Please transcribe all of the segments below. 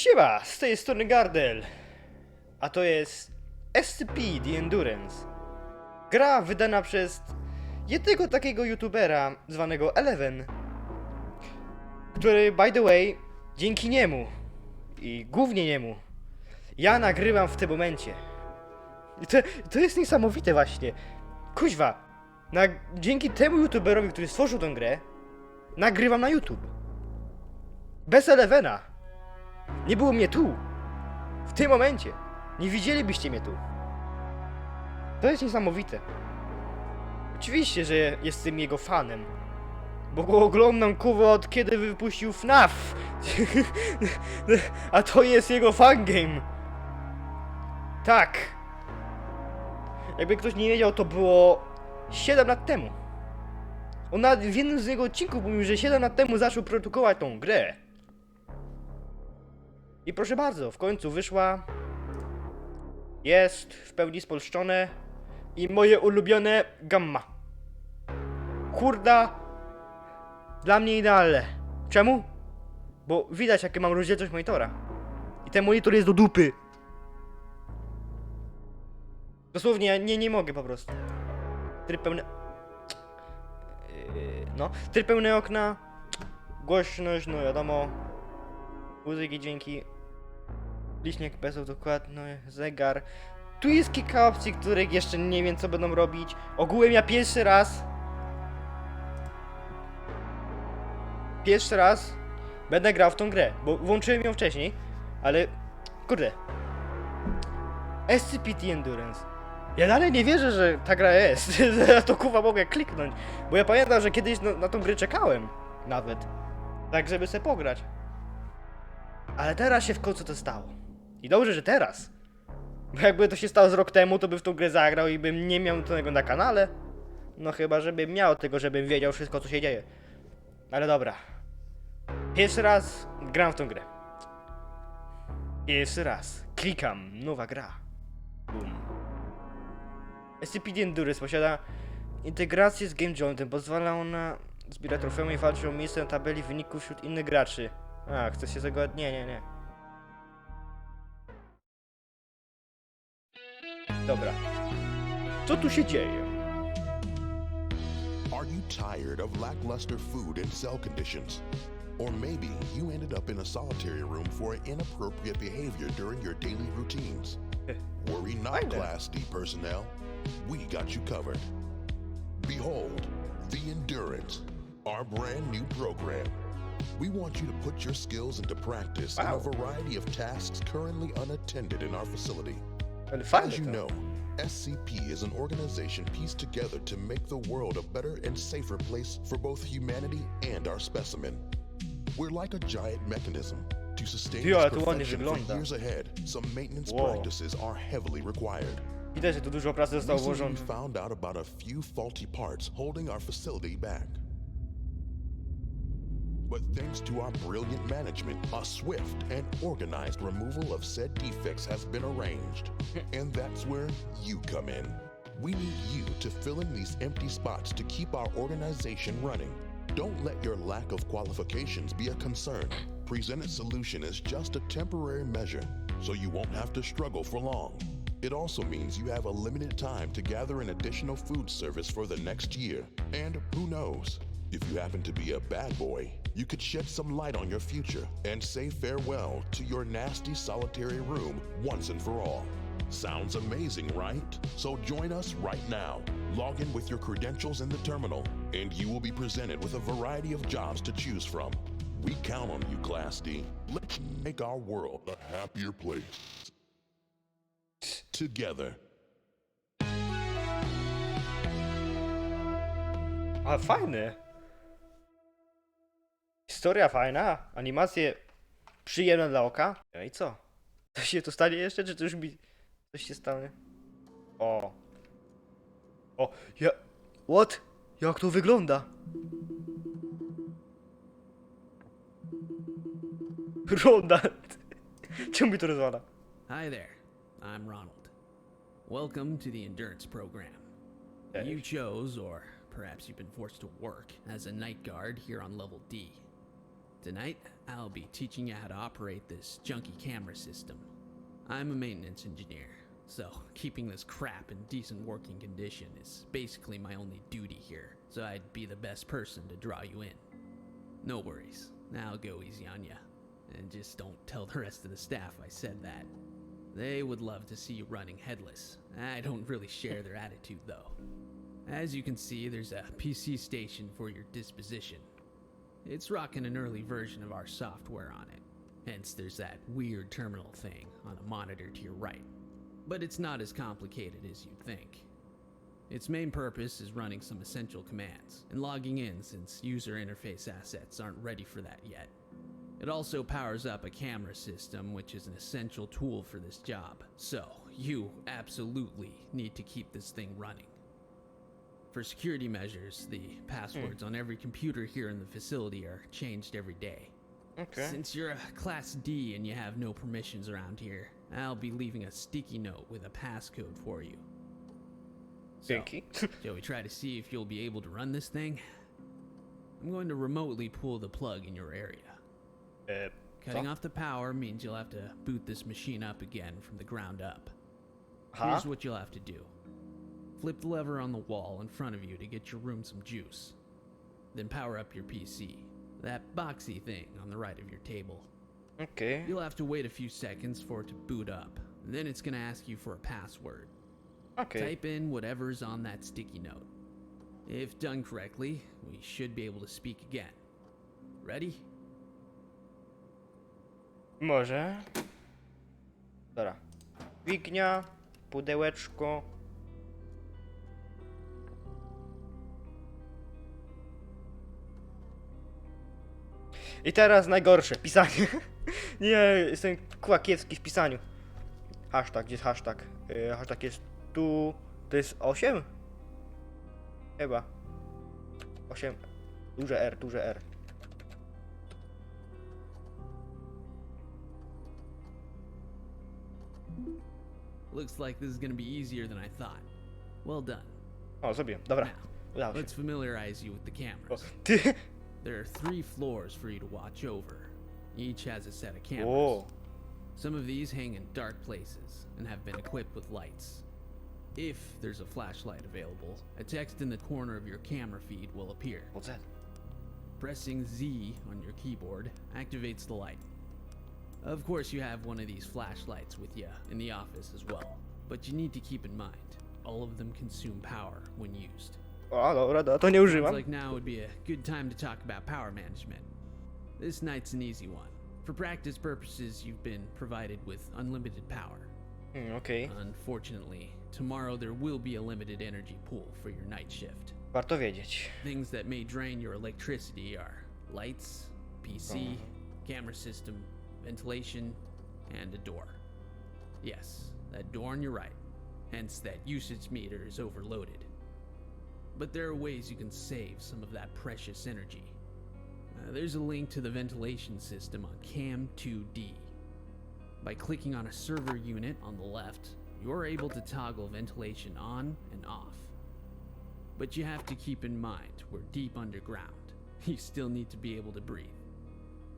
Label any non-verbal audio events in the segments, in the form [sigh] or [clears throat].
Siema, z tej strony Gardel. A to jest SCP The Endurance. Gra wydana przez jednego takiego youtubera zwanego Eleven. Który, by the way, dzięki niemu i głównie niemu, ja nagrywam w tym momencie. To, to jest niesamowite właśnie. Kuźwa, na, dzięki temu youtuberowi, który stworzył tę grę, nagrywam na YouTube. Bez Elevena. Nie było mnie tu. W tym momencie. Nie widzielibyście mnie tu. To jest niesamowite. Oczywiście, że jestem jego fanem. Bo go oglądam kurwa od kiedy wypuścił FNAF. [laughs] A to jest jego fangame. Tak. Jakby ktoś nie wiedział, to było 7 lat temu. On w jednym z jego odcinków mówił, że 7 lat temu zaczął produkować tą grę. I proszę bardzo, w końcu wyszła. Jest w pełni spolszczone. I moje ulubione gamma. Kurda. Dla mnie idealne. Czemu? Bo widać jakie mam rozdzielczość monitora. I ten monitor jest do dupy. Dosłownie, nie, nie mogę po prostu. Tryb pełny... Yy, No, tryb pełny okna. Głośność, no wiadomo. Muzyki, dźwięki. Licznik bez dokładny, zegar. Tu jest kilka opcji, których jeszcze nie wiem co będą robić. Ogółem ja pierwszy raz. Pierwszy raz będę grał w tą grę, bo włączyłem ją wcześniej, ale kurde. SCPT Endurance. Ja dalej nie wierzę, że ta gra jest. [laughs] ja to kuwa mogę kliknąć. Bo ja pamiętam, że kiedyś na, na tą grę czekałem. Nawet. Tak, żeby se pograć. Ale teraz się w końcu to stało. I dobrze, że teraz. Bo jakby to się stało z rok temu, to bym w tą grę zagrał i bym nie miał tego na kanale. No chyba, żebym miał tego, żebym wiedział wszystko, co się dzieje. Ale dobra. Pierwszy raz gram w tą grę. Pierwszy raz. Klikam. Nowa gra. Boom. SCP Endurance posiada integrację z Game Jointem. Pozwala ona zbierać trofeum i walczyć o miejsce na tabeli wyników wśród innych graczy. A, chce się? Nie, nie, nie. Dobra. Co tu się dzieje? Are you tired of lackluster food and cell conditions? Or maybe you ended up in a solitary room for inappropriate behavior during your daily routines. Eh, Worry not, Class D personnel. We got you covered. Behold, the Endurance, our brand new program. We want you to put your skills into practice in a variety of tasks currently unattended in our facility. Fajne As you to. know, SCP is an organization pieced together to make the world a better and safer place for both humanity and our specimen. We're like a giant mechanism. To sustain Ty, ale this to ładnie perfection for years ahead, some maintenance Wow. practices are heavily required. Widać, że tu dużo pracy zostało Recently, włożone. we found out about a few faulty parts holding our facility back. But thanks to our brilliant management, a swift and organized removal of said defects has been arranged. [laughs] and that's where you come in. We need you to fill in these empty spots to keep our organization running. Don't let your lack of qualifications be a concern. Presented solution is just a temporary measure, so you won't have to struggle for long. It also means you have a limited time to gather an additional food service for the next year. And who knows? If you happen to be a bad boy, you could shed some light on your future and say farewell to your nasty solitary room once and for all. Sounds amazing, right? So join us right now. Log in with your credentials in the terminal, and you will be presented with a variety of jobs to choose from. We count on you, Class D. Let's make our world a happier place. Together. Ah, a fajne. Eh? Historia fajna, animacje przyjemne dla oka. No i co? To się to stanie jeszcze, czy to już mi coś się stanie? O. O, ja... What? Jak to wygląda? Ronald. [laughs] Czemu mi to rozwala? Hi there, I'm Ronald. Welcome to the Endurance Program. You chose, or perhaps you've been forced to work, as a night guard here on level D. Tonight, I'll be teaching you how to operate this junky camera system. I'm a maintenance engineer, so keeping this crap in decent working condition is basically my only duty here, so I'd be the best person to draw you in. No worries, I'll go easy on ya. And just don't tell the rest of the staff I said that. They would love to see you running headless. I don't really share their attitude, though. As you can see, there's a PC station for your disposition. It's rocking an early version of our software on it. Hence, there's that weird terminal thing on a monitor to your right. But it's not as complicated as you'd think. Its main purpose is running some essential commands and logging in since user interface assets aren't ready for that yet. It also powers up a camera system, which is an essential tool for this job. So, you absolutely need to keep this thing running. For security measures, the passwords hmm. on every computer here in the facility are changed every day. Okej. Since you're a Class D and you have no permissions around here, I'll be leaving a sticky note with a passcode for you. So, Dzięki. [laughs] Shall we try to see if you'll be able to run this thing? I'm going to remotely pull the plug in your area. E, Cutting off the power means you'll have to boot this machine up again from the ground up. Aha. Here's what you'll have to do flip the lever on the wall in front of you to get your room some juice. Then power up your PC, that boxy thing on the right of your table. Okay. You'll have to wait a few seconds for it to boot up. Then it's going to ask you for a password. Okej. Type in whatever's on that sticky note. If done correctly, we should be able to speak again. Ready? Może. Dobra. Dźwignia, pudełeczko. I teraz najgorsze, pisanie. [laughs] Nie, jestem kłakiewski w pisaniu. Hashtag, gdzie jest hashtag? Yy, hashtag jest tu. To jest 8? Chyba. 8. Duże R, duże R. Looks like this is to be easier than I thought. Well done. O, zrobiłem. Dobra. Udało się. let's familiarize you with the O, cameras. ty. There are three floors for you to watch over. Each has a set of cameras. O. Some of these hang in dark places and have been equipped with lights. If there's a flashlight available, a text in the corner of your camera feed will appear. What's that? Pressing Z on your keyboard activates the light. Of course, you have one of these flashlights with you in the office as well, but you need to keep in mind all of them consume power when used. O, dobra, dobra, to nie Sounds używam. like now would be a good time to talk about power management. This night's an easy one. For practice purposes, you've been provided with unlimited power. Okej, Unfortunately, tomorrow there will be a limited energy pool for your night shift. warto wiedzieć. Things that may drain your electricity are lights, PC, camera system, ventilation, and a door. Yes, that door on your right. Hence, that usage meter is overloaded. But there are ways you can save some of that precious energy. Uh, there's a link to the ventilation system on Cam2D. By clicking on a server unit on the left, you're able to toggle ventilation on and off. But you have to keep in mind we're deep underground. [laughs] You still need to be able to breathe.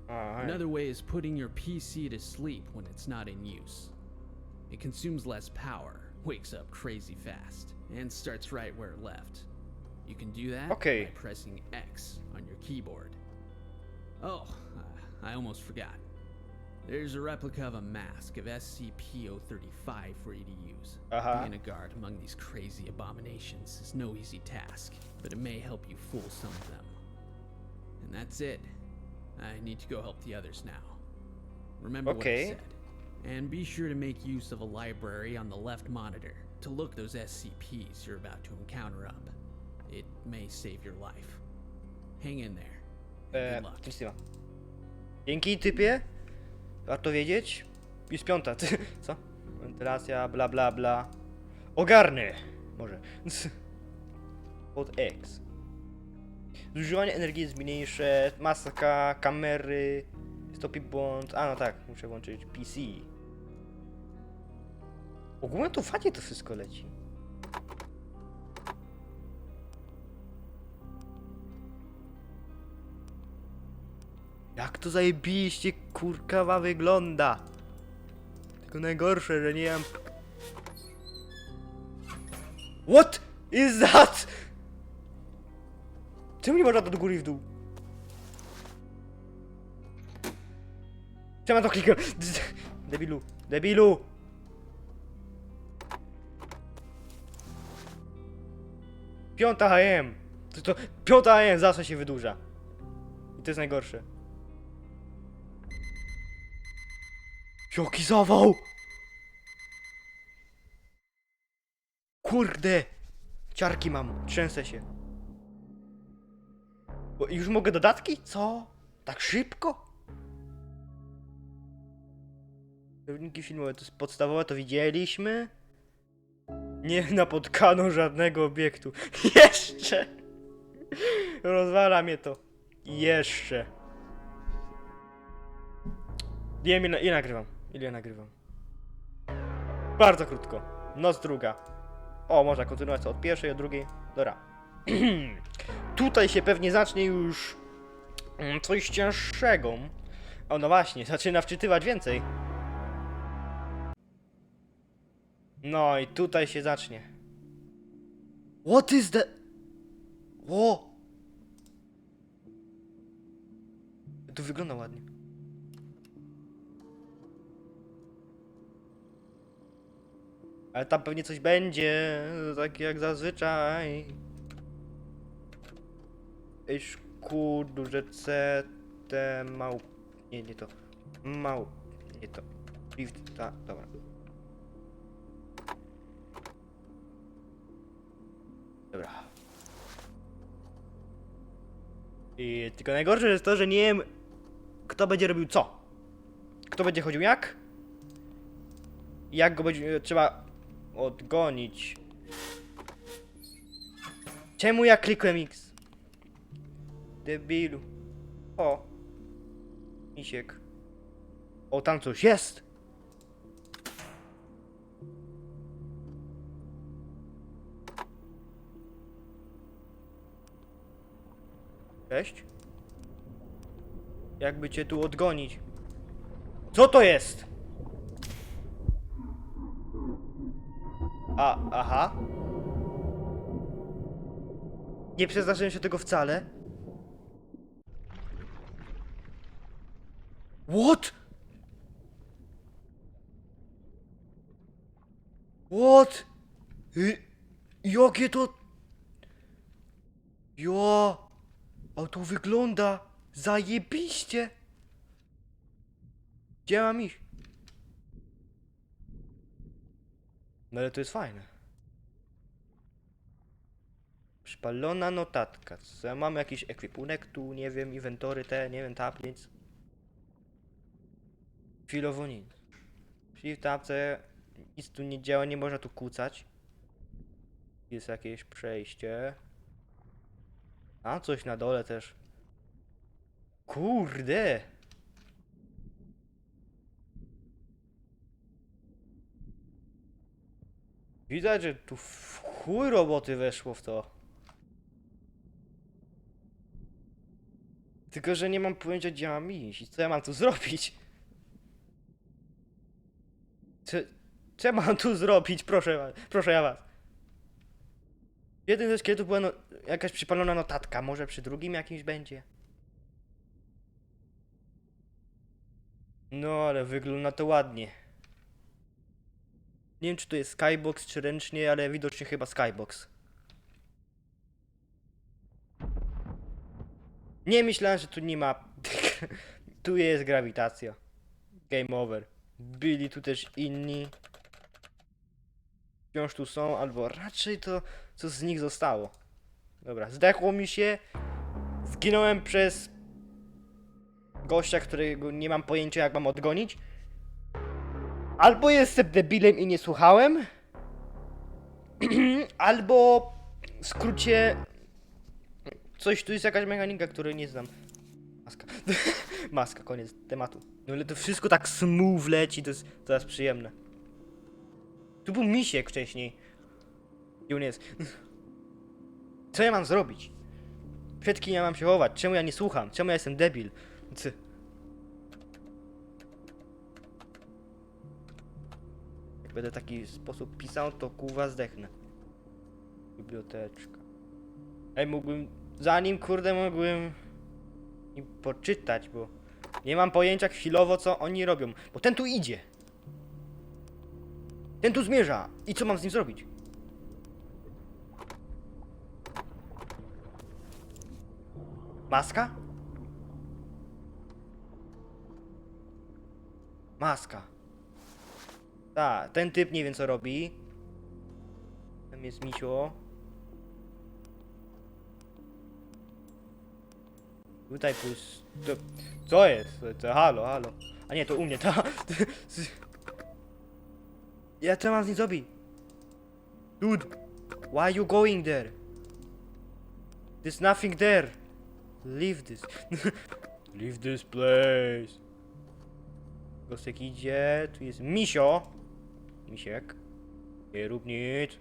Aha, Another way is putting your PC to sleep when it's not in use. It consumes less power, wakes up crazy fast, and starts right where it left. You can do that Okay. by pressing X on your keyboard. Oh, uh, I almost forgot. There's a replica of a mask of SCP-035 for you to use. Aha. Being a guard among these crazy abominations is no easy task, but it may help you fool some of them. And that's it. I need to go help the others now. Remember Okay. what I said. And be sure to make use of a library on the left monitor to look those SCPs you're about to encounter up. It may save your life. Hang in there. And e, good luck. nic nie ma. Dzięki, typie. Warto wiedzieć. Jest piąta, ty, [laughs] co? Wentylacja, bla bla bla. Ogarnę! Może. [laughs] Pod X. Zużywanie energii jest mniejsze, maska, kamery, stopi błąd. A no tak, muszę włączyć PC. Ogólnie to fajnie to wszystko leci. To zajebiście kurkawa wygląda. Tylko najgorsze, że nie mam... What is that? Czemu nie można to do góry i w dół? Czemu to klikam? Debilu, debilu! Piąta AM! To, to, piąta AM zawsze się wydłuża. I to jest najgorsze. Jaki zawał! Kurde! Ciarki mam, trzęsę się. Bo już mogę dodatki? Co? Tak szybko? Pewniki filmowe to jest podstawowe, to widzieliśmy. Nie napotkano żadnego obiektu. [laughs] Jeszcze! Rozwala mnie to. Jeszcze. Wiem ile, ile nagrywam. Ile ja nagrywam. Bardzo krótko. Noc druga. O, można kontynuować to od pierwszej, od drugiej. Dobra. [clears throat] Tutaj się pewnie zacznie już mm, coś cięższego. O, no właśnie, [laughs] zaczyna wczytywać więcej. No i tutaj się zacznie. What is the... O! To wygląda ładnie. Ale tam pewnie coś będzie, tak jak zazwyczaj. Eszku, duże C, T, mał... Nie, nie to. Mał... Nie to. Lift, ta, dobra. Dobra. I tylko najgorsze jest to, że nie wiem, kto będzie robił co. Kto będzie chodził jak? Jak go będzie trzeba odgonić. Czemu ja klikłem X? Debilu. O. Misiek. O, tam coś jest. Cześć. Jakby cię tu odgonić. Co to jest? A, aha. Nie przeznaczyłem się tego wcale. What? What? Y jakie to... Jo... A to wygląda zajebiście. Gdzie mam? No ale to jest fajne. Przypalona notatka. Co ja mam jakiś ekwipunek tu, nie wiem, inwentory te, nie wiem, tablic. Chwilowo nic. Czyli w tabce nic tu nie działa, nie można tu kucać. Jest jakieś przejście. A coś na dole też. Kurde! Widać, że tu w chuj roboty weszło w to. Tylko, że nie mam pojęcia, gdzie mam iść i co ja mam tu zrobić. Co, co ja mam tu zrobić, proszę, wa- proszę ja was. W jednym ze szkieletów była no, jakaś przypalona notatka, może przy drugim jakimś będzie. No, ale wygląda to ładnie. Nie wiem, czy to jest skybox, czy ręcznie, ale widocznie chyba skybox. Nie myślałem, że tu nie ma. [laughs] tu jest grawitacja. Game over. Byli tu też inni. Wciąż tu są, albo raczej to co z nich zostało. Dobra, zdechło mi się. Zginąłem przez gościa, którego nie mam pojęcia jak mam odgonić. Albo jestem debilem i nie słuchałem. [clears throat] Albo w skrócie coś tu jest jakaś mechanika, której nie znam. Maska. [laughs] Maska, koniec tematu. No ale to wszystko tak smooth leci, to jest teraz przyjemne. Tu był misiek wcześniej. I on jest. [laughs] Co ja mam zrobić? Przed kim ja mam się chować? Czemu ja nie słucham? Czemu ja jestem debil? C Będę w taki sposób pisał, to kuwa zdechnę. Biblioteczka. Ej, mógłbym... Zanim, kurde, mógłbym... im poczytać, bo... Nie mam pojęcia chwilowo, co oni robią. Bo ten tu idzie. Ten tu zmierza. I co mam z nim zrobić? Maska? Maska. Tak, ten typ nie wie co robi. Tam jest misio. Tutaj plus... To, co jest? To, halo, halo. A nie, to u mnie, ta. [laughs] Ja co mam z nim zrobić? Dude, why you going there? There's nothing there. Leave this. [laughs] Leave this place. Gosek idzie, tu jest misio. Misiek. Nie rób nic.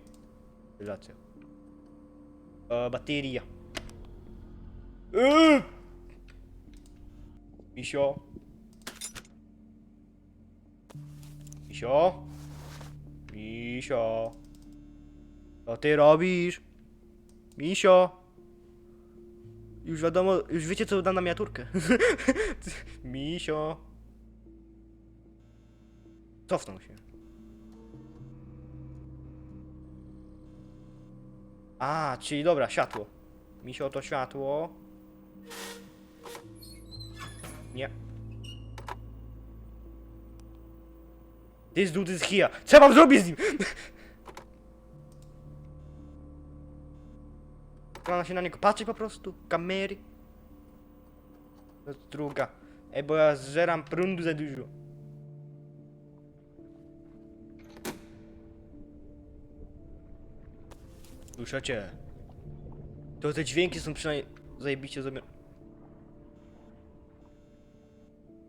Relacja. E, bateria. Eee! Misio. Misio. Misio. Co ty robisz? Misio. Już wiadomo, już wiecie co dam na miniaturkę. [laughs] Misio. Cofnął się. A, czyli dobra, światło. Misio to światło. Nie. This dude is here. Co mam zrobić z nim? Mam się na niego patrzeć po prostu? Kamery? To jest druga. Ej, bo ja zżeram prądu za dużo. Słyszycie? To te dźwięki są przynajmniej zajebiście zrobione.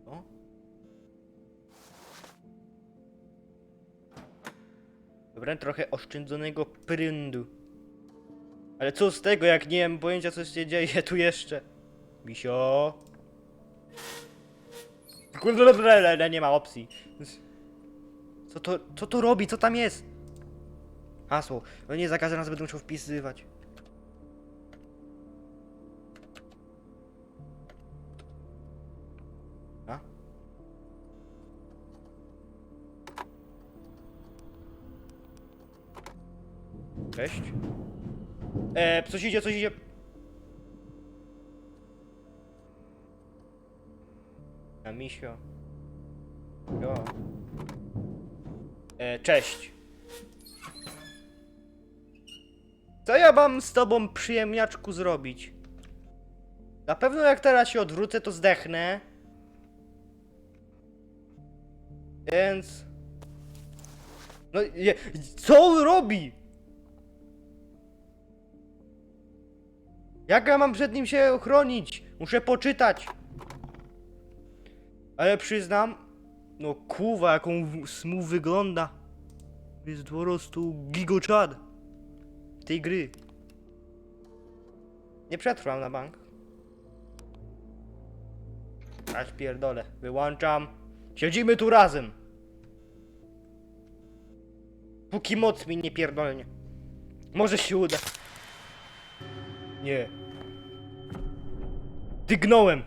O? Dobra, trochę oszczędzonego prądu. Ale co z tego, jak nie mam pojęcia, co się dzieje tu jeszcze? Misio? Kurde, nie ma opcji. Co to, co to robi? Co tam jest? Hasło. No nie, za każdym razem będę musiał wpisywać. A? Cześć. E, coś idzie, coś idzie. A misio. Jo. E, cześć. Co ja mam z tobą przyjemniaczku zrobić? Na pewno jak teraz się odwrócę, to zdechnę. Więc... No, je, co on robi? Jak ja mam przed nim się ochronić? Muszę poczytać. Ale przyznam, no kuwa, jaką smu wygląda. Jest po prostu gigoczad tej gry. Nie przetrwam na bank. Aż pierdolę. Wyłączam. Siedzimy tu razem. Póki moc mi nie pierdolnie. Może się uda. Nie. Dygnąłem.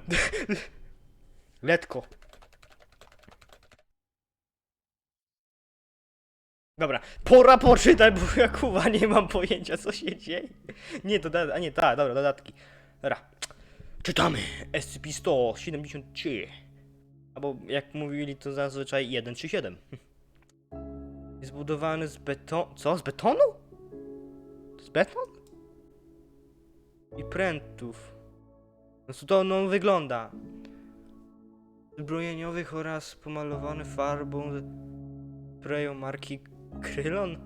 [laughs] Letko. Dobra, pora poczytać, bo ja kuwa nie mam pojęcia co się dzieje. Nie, to a nie, tak, dobra, dodatki. Dobra. Czytamy SCP-173. Albo jak mówili to zazwyczaj 137. Jest zbudowany z betonu. Co? Z betonu? To jest beton? I prętów. No co to no wygląda? Zbrojeniowych oraz pomalowany farbą sprayu marki Krylon.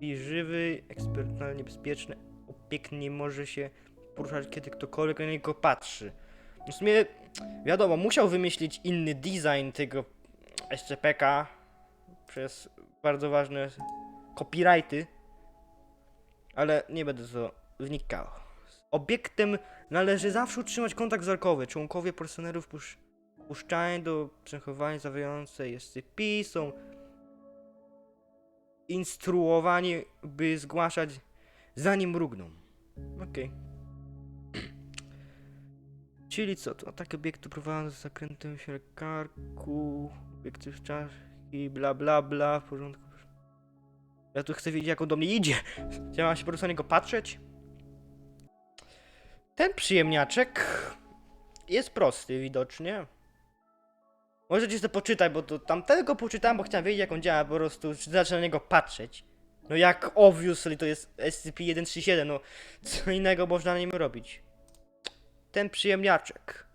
I żywy, eksperymentalnie bezpieczny obiekt nie może się poruszać, kiedy ktokolwiek na niego patrzy. W sumie, wiadomo, musiał wymyślić inny design tego SCP-ka przez bardzo ważne copyrighty, ale nie będę to wnikał. Z obiektem należy zawsze utrzymać kontakt wzrokowy. Członkowie personelów pusz do przechowywania zawierające SCP są instruowani, by zgłaszać zanim mrugną. Okej. [clears throat] Czyli co, to ataki obiektu prowadzą z zakrętem się karku, obiekty w czas i bla bla bla, w porządku. Ja tu chcę wiedzieć jak on do mnie idzie. [laughs] Ja mam się po prostu na niego patrzeć. Ten przyjemniaczek jest prosty widocznie. Możecie sobie poczytać, bo to tamtego poczytałem, bo chciałem wiedzieć jak on działa, po prostu zacznę na niego patrzeć. No jak obviously to jest SCP-137, no co innego można na nim robić. Ten przyjemniaczek.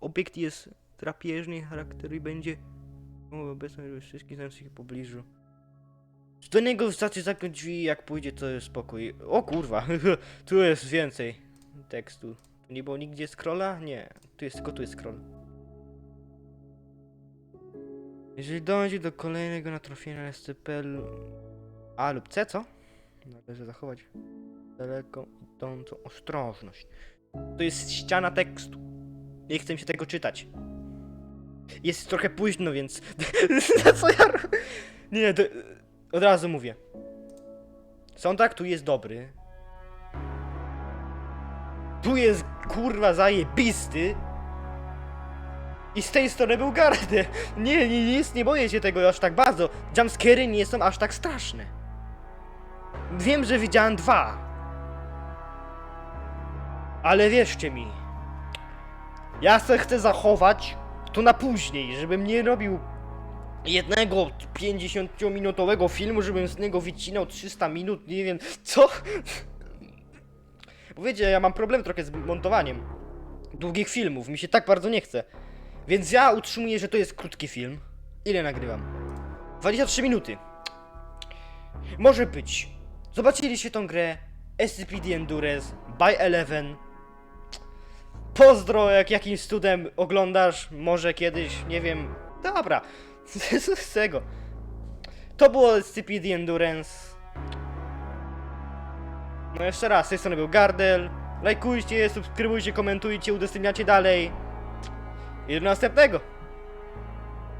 Obiekt jest drapieżny charakteru i będzie o, obecny we wszystkich znających w pobliżu. Do niego wystarczy zamknąć drzwi, jak pójdzie, to jest spokój. O kurwa, [laughs] tu jest więcej tekstu. Tu nie było nigdzie scrolla? Nie, tu jest tylko tu jest scroll. Jeżeli dojdzie do kolejnego natrafienia SCP A lub C, co? Należy zachować daleko idącą ostrożność. To jest ściana tekstu. Nie chcę się tego czytać. Jest trochę późno, więc. [laughs] Na co ja. Nie, to. Od razu mówię. Soundtrack tu jest dobry. Tu jest kurwa zajebisty. I z tej strony był Gardę. [laughs] Nie, nie, nic, nie boję się tego aż tak bardzo. Jumpscary nie są aż tak straszne. Wiem, że widziałem dwa. Ale wierzcie mi. Ja se chcę zachować to na później, żebym nie robił jednego 50-minutowego filmu, żebym z niego wycinał 300 minut, nie wiem, co? Bo wiecie, ja mam problem trochę z montowaniem długich filmów, mi się tak bardzo nie chce. Więc ja utrzymuję, że to jest krótki film. Ile nagrywam? 23 minuty. Może być. Zobaczyliście tą grę SCP-D Endurance by Eleven. Pozdro, jak jakimś cudem oglądasz, może kiedyś, nie wiem. Dobra, [laughs] z tego. To było SCP-D Endurance. No jeszcze raz, z tej strony był Gardel. Lajkujcie, subskrybujcie, komentujcie, udostępniacie dalej. I do następnego.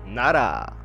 Nara.